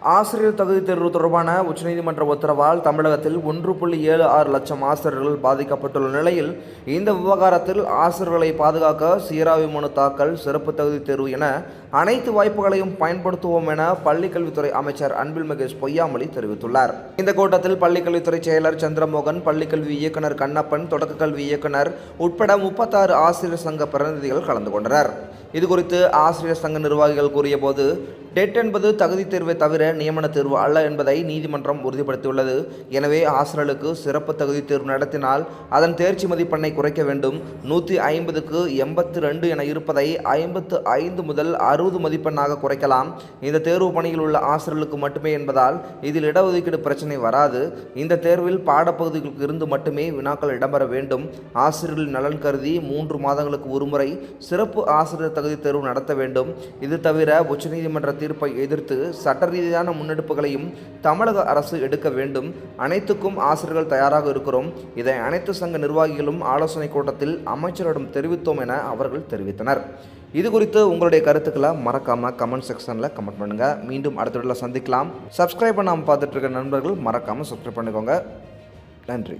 ஆசிரியர் தகுதி தேர்வு தொடர்பான உச்சநீதிமன்ற உத்தரவால் தமிழகத்தில் ஒன்று புள்ளி ஏழு ஆறு லட்சம் ஆசிரியர்கள் பாதிக்கப்பட்டுள்ள நிலையில் இந்த விவகாரத்தில் ஆசிரியர்களை பாதுகாக்க சீராய்வு மனு தாக்கல் சிறப்பு தகுதி தேர்வு என அனைத்து வாய்ப்புகளையும் பயன்படுத்துவோம் என பள்ளிக்கல்வித்துறை அமைச்சர் அன்பில் மகேஷ் பொய்யாமொழி தெரிவித்துள்ளார். இந்த கூட்டத்தில் பள்ளிக்கல்வித்துறை செயலர் சந்திரமோகன் பள்ளிக்கல்வி இயக்குனர் கண்ணப்பன் தொடக்க கல்வி இயக்குனர் உட்பட முப்பத்தாறு ஆசிரியர் சங்க பிரதிநிதிகள் கலந்து கொண்டனர். இதுகுறித்து ஆசிரியர் சங்க நிர்வாகிகள் கூறியபோது டெட் என்பது தகுதி தேர்வை தவிர நியமன தேர்வு அல்ல என்பதை நீதிமன்றம் உறுதிப்படுத்தியுள்ளது. எனவே ஆசிரியர்களுக்கு சிறப்பு தகுதி தேர்வு நடத்தினால் அதன் தேர்ச்சி மதிப்பெண்ணை குறைக்க வேண்டும். நூற்றி ஐம்பதுக்கு எண்பத்து ரெண்டு என இருப்பதை ஐம்பத்து ஐந்து முதல் அறுபது மதிப்பெண்ணாக குறைக்கலாம். இந்த தேர்வு பணியில் உள்ள ஆசிரியர்களுக்கு மட்டுமே என்பதால் இதில் இடஒதுக்கீடு பிரச்சனை வராது. இந்த தேர்வில் பாடப்பகுதிகளுக்கு இருந்து மட்டுமே வினாக்கள் இடம்பெற வேண்டும். ஆசிரியர்கள் நலன் கருதி மூன்று மாதங்களுக்கு ஒருமுறை சிறப்பு ஆசிரியர் தகுதி தேர்வு நடத்த வேண்டும். இது தவிர உச்சநீதிமன்றத்தில் தீர்ப்பை எதிர்த்து சட்ட ரீதியான முன்னெடுப்புகளையும் தமிழக அரசு எடுக்க வேண்டும். அனைத்துக்கும் ஆசிரியர்கள் தயாராக இருக்கிறோம். இதை அனைத்து சங்க நிர்வாகிகளும் ஆலோசனை கூட்டத்தில் அமைச்சரிடம் தெரிவித்தோம் என அவர்கள் தெரிவித்தனர். இது குறித்து உங்களுடைய கருத்துக்களை மறக்காமல் கமெண்ட் செக்ஷனில் கமெண்ட் பண்ணுங்கள் மீண்டும் அடுத்த வீடியோவில் சந்திக்கலாம். சப்ஸ்கிரைப் பண்ணாமல் பார்த்துட்டு இருக்க நண்பர்கள் மறக்காமல் சப்ஸ்கிரைப் பண்ணிக்கோங்க. நன்றி.